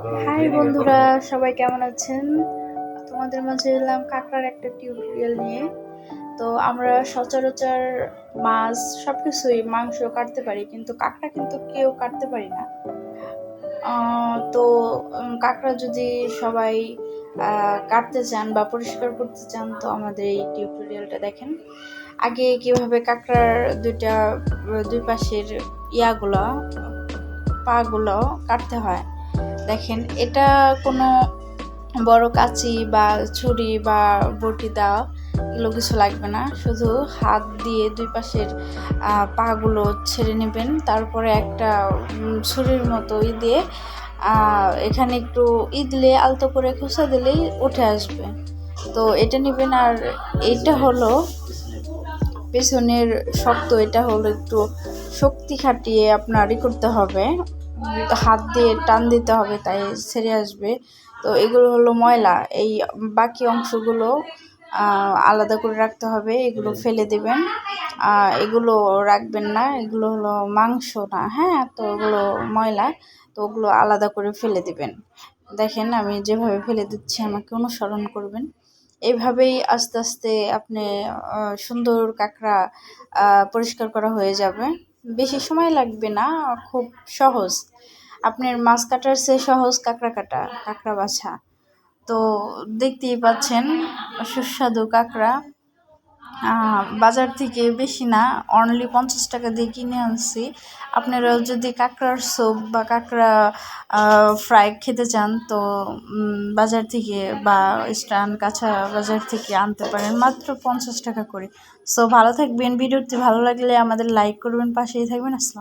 High বন্ধুরা সবাই কেমন আছেন? তোমাদের মাঝে এলাম কাঁকড়ার একটা টিউটোরিয়াল নিয়ে। তো আমরা সচরাচর মাছ সব কিছুই মাংস কাটতে পারি কিন্তু কাঁকড়া কিন্তু কেউ কাটতে পারি না। তো কাঁকড়া যদি সবাই আহ, কাটতে চান বা পরিষ্কার করতে চান তো আমাদের এই টিউটোরিয়ালটা দেখেন। আগে কীভাবে কাঁকড়ার দুইটা দুই পাশের ইয়াগুলো পাগুলো কাটতে হয় দেখেন, এটা কোনো বড় কাঁচি বা ছুরি বা বটি দেওয়া এগুলো কিছু লাগবে না। শুধু হাত দিয়ে দুই পাশের পাগুলো ছেড়ে নেবেন। তারপরে একটা ছুরির মতো ই দিয়ে এখানে একটু ই দিলে, আলতো করে খোসা দিলেই উঠে আসবে। তো এটা নেবেন, আর এটা হলো পেছনের শক্ত, এটা হলো একটু শক্তি খাটিয়ে আপনার ই করতে হবে। হাত দিয়ে টান দিতে হবে, তাই ছেড়ে আসবে। তো এগুলো হলো ময়লা, এই বাকি অংশগুলো আলাদা করে রাখতে হবে, এগুলো ফেলে দেবেন। এগুলো রাখবেন না, এগুলো হলো মাংস না হ্যাঁ তো ওগুলো ময়লা, তো ওগুলো আলাদা করে ফেলে দেবেন। দেখেন, আমি যেভাবে ফেলে দিচ্ছি, আমাকে অনুসরণ করবেন। এইভাবেই আস্তে আস্তে আপনি সুন্দর কাঁকড়া পরিষ্কার করা হয়ে যাবে। বেশি সময় লাগবে না, খুব সহজ। আপনার মাছ কাটার চেয়ে সহজ কাঁকড়া কাটা, কাঁকড়া বাছা। তো দেখতেই পাচ্ছেন সুস্বাদু কাঁকড়া। বাজার থেকে বেশি না অনলি পঞ্চাশ টাকা দিয়ে কিনে আনছি। আপনারা যদি কাঁকড়ার স্যুপ বা কাঁকড়া ফ্রাই খেতে চান, তো বাজার থেকে বা স্টান কাছা বাজার থেকে আনতে পারেন, মাত্র পঞ্চাশ টাকা করে। সো ভালো থাকবেন। ভিডিওটি ভালো লাগলে আমাদের লাইক করবেন, পাশেই থাকবেন। আসসালাম